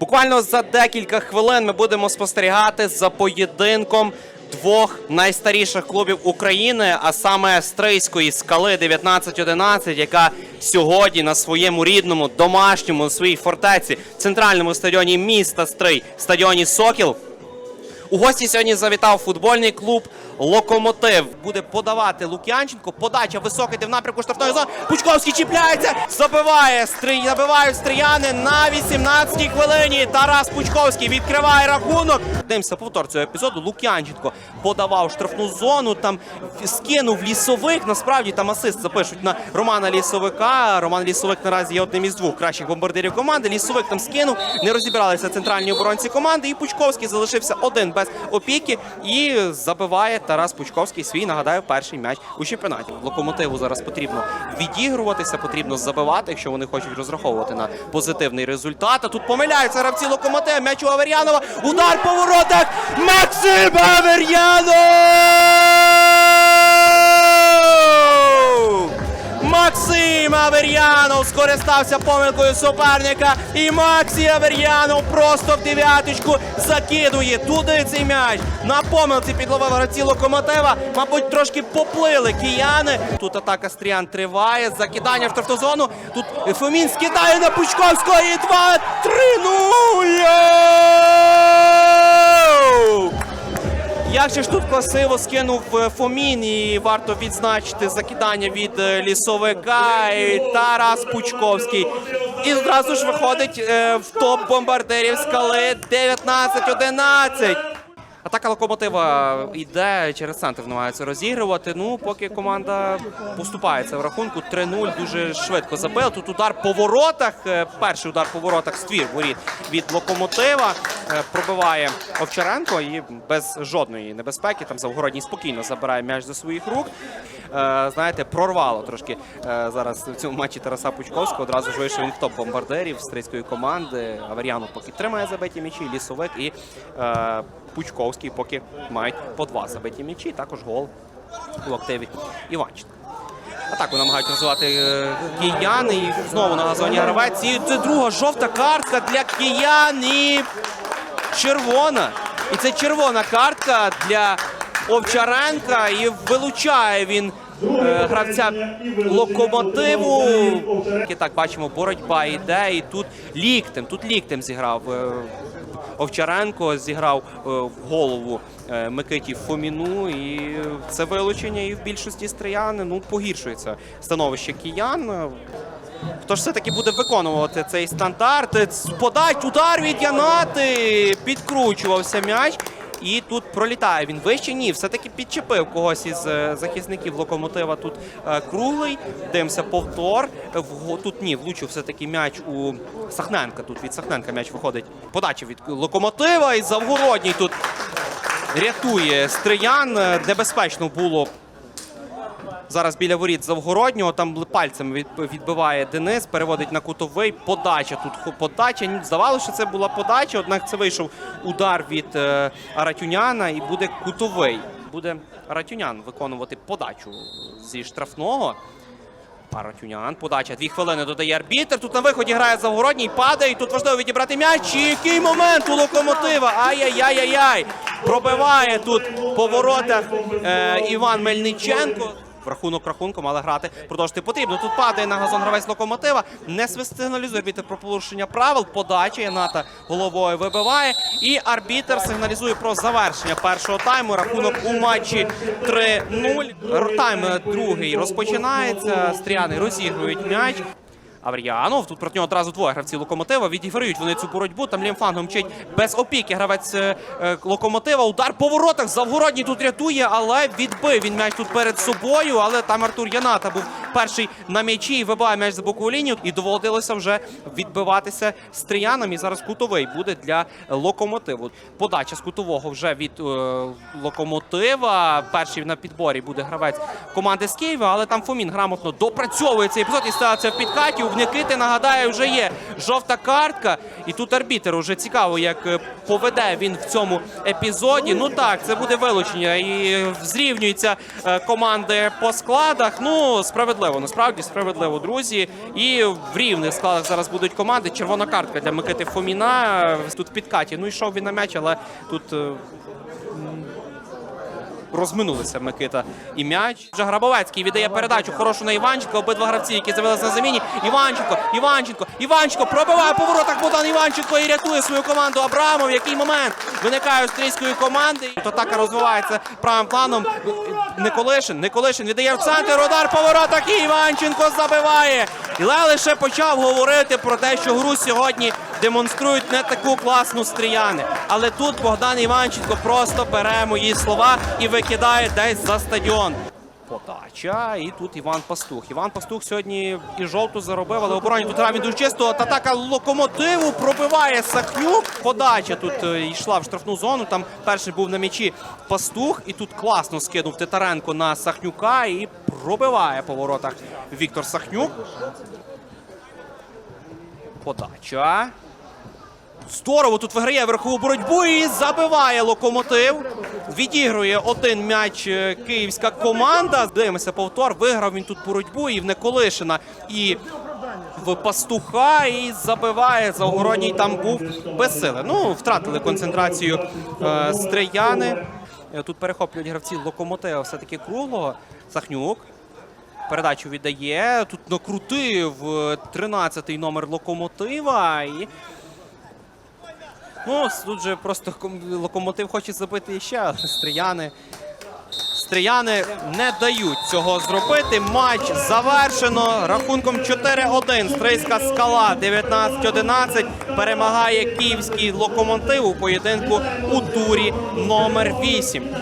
Буквально за декілька хвилин ми будемо спостерігати за поєдинком двох найстаріших клубів України, а саме Стрийської скали 1911, яка сьогодні на своєму рідному домашньому на своїй фортеці, центральному стадіоні міста Стрий, стадіоні Сокіл. У гості сьогодні завітав футбольний клуб Локомотив. Буде подавати Лук'янченко. Подача висока йде в напрямку штрафної зони. Пучковський чіпляється. Забиває стрій. Забивають стріяни на 18-й хвилині. Тарас Пучковський відкриває рахунок. Дивимося повтор цього епізоду. Лук'янченко подавав штрафну зону. Там скинув лісовик. Насправді там асист запишуть на Романа Лісовика. Роман Лісовик наразі є одним із двох кращих бомбардирів команди. Лісовик там скинув. Не розібралися центральні оборонці команди. І Пучковський залишився один без опіки. І забиває Тарас Пучковський свій, нагадаю, перший м'яч у чемпіонаті. Локомотиву зараз потрібно відігруватися, потрібно забивати, якщо вони хочуть розраховувати на позитивний результат. А тут помиляються гравці локомотив. М'яч у Авер'янова. Удар по воротах. Максим Авер'янов! Скористався помилкою суперника. І Максі Авер'янов просто в дев'яточку закидує туди цей м'яч. На помилці підловив гравці локомотива. Мабуть, трошки поплили кияни. Тут атака стріян триває. Закидання в штрафну зону. Тут Фомін скидає на Пучковського і 2-3-0! Як же ж тут красиво скинув е, Фомін, і варто відзначити закидання від е, лісовика і Тарас Пучковський. І зразу ж виходить е, в топ бомбардирів скали 19-11. Атака локомотива йде через центр, намагається розігрувати. Ну, поки команда поступається в рахунку 3-0 дуже швидко забила. Тут удар по воротах. е, Перший удар по воротах ствір воріт від локомотива. Е, Пробиває Овчаренко і без жодної небезпеки. Там Завгородній спокійно забирає м'яч до своїх рук. Е, Знаєте, прорвало трошки е, зараз в цьому матчі Тараса Пучковського. Одразу ж вийшов він в топ бомбардирів стрийської команди. Авер'янов поки тримає забиті м'ячі, лісовик і е, Пучковський поки мають по два забиті м'ячі. Також гол у активі Іванченка. Атаку намагають розвивати кияни. І знову на газоні гравець. І це друга жовта картка для киян. І червона. І це червона картка для Овчаренка. І вилучає він гравця локомотиву. І так бачимо, боротьба йде. І тут ліктем, тут ліктем зіграв. е, Овчаренко зіграв е, в голову е, Микиті Фоміну, і це вилучення і в більшості стріяни ну погіршується становище киян. Е, Хто ж все-таки буде виконувати цей стандарт? Е, Подач, удар від Янати! Підкручувався м'яч. І тут пролітає він вище. Ні, все-таки підчепив когось із е, захисників локомотива. Тут е, круглий. Дивимося повтор. Тут ні, влучив все-таки м'яч у Сахненка. Тут від Сахненка м'яч виходить. Подача від локомотива. І Завгородній тут рятує Стриян. Е, Небезпечно було Зараз біля воріт Завгороднього, там пальцем відбиває Денис, переводить на кутовий. Подача тут подача. Здавалося, що це була подача, однак це вийшов удар від е, Аратюняна і буде кутовий. Буде Аратюнян виконувати подачу зі штрафного. Аратюнян, подача. Дві хвилини додає арбітр. Тут на виході грає Завгородній, падає. Тут важливо відібрати м'яч. І який момент у локомотива. Ай-яй-яй-яй-яй. Пробиває тут по воротах е, Іван Мельниченко. В рахунок рахунком, але грати продовжити потрібно. Тут падає на газон гравець локомотива. Не сигналізує арбітр про порушення правил. Подача Яната головою вибиває. І арбітр сигналізує про завершення першого тайму. Рахунок у матчі 3-0. Р- Тайм е, другий розпочинається. Стріяни розігрують м'яч. Авріанов. Тут проти нього одразу двоє гравці локомотива. Відіграють вони цю боротьбу. Там лімфангом мчить без опіки. Гравець е, е, локомотива. Удар по воротах. Завгородній тут рятує, але відбив він м'яч тут перед собою. Але там Артур Яната був перший на м'ячі і вибиває м'яч за бокову лінію. І доводилося вже відбиватися стріянам. І зараз кутовий буде для локомотиву. Подача з кутового вже від е, локомотива. Перший на підборі буде гравець команди з Києва, але там Фомін грамотно допрацьовує цей епізод і ставиться в підкаті. В Никити, нагадаю, вже є жовта картка. І тут арбітер уже цікаво, як е, поведе він в цьому епізоді. Ну так, це буде вилучення. І зрівнюються е, команди по складах. Ну, справедливо. Справедливо, насправді справедливо, друзі. І в рівних складах зараз будуть команди. Червона картка для Микити Фоміна. Тут в підкаті. Ну йшов він на м'яч, але тут. Розминулися Микита і м'яч. Вже Грабовецький віддає передачу хорошу на Іванченка. Обидва гравці, які з'явилися на заміні. Іванченко, Іванченко, Іванченко пробиває по воротах Богдан Іванченко і рятує свою команду. Абрамов. Який момент виникає австрійської команди. Атака розвивається правим планом. Николишин, Николишин віддає в центр. Удар по воротах і Іванченко забиває. І лише почав говорити про те, що гру сьогодні демонструють не таку класну стріяни. Але тут Богдан Іванченко просто бере мої слова і викидає десь за стадіон. Подача, і тут Іван Пастух. Іван Пастух сьогодні і жовту заробив, але обороні тут він дуже чисто. Атака локомотиву пробиває Сахнюк. Подача тут е, йшла в штрафну зону. Там перший був на м'ячі Пастух, і тут класно скинув Титаренко на Сахнюка і пробиває по воротах Віктор Сахнюк. Подача. Здорово тут виграє верхову боротьбу і забиває локомотив. Відігрує один м'яч е, київська команда. Дивимося повтор. Виграв він тут боротьбу і в Неколишина, і в пастуха, і забиває. Загородній там був без сили. Ну, втратили концентрацію е, стрияни. Е, Тут перехоплюють гравці локомотива все-таки круглого. Сахнюк. Передачу віддає. Тут накрутив е, 13-й номер локомотива. І Ну, тут же просто локомотив хоче забити ще, але стріяни. Стріяни не дають цього зробити. Матч завершено. Рахунком 4-1. Стрийська скала 19-11 перемагає київський локомотив у поєдинку у турі номер 8.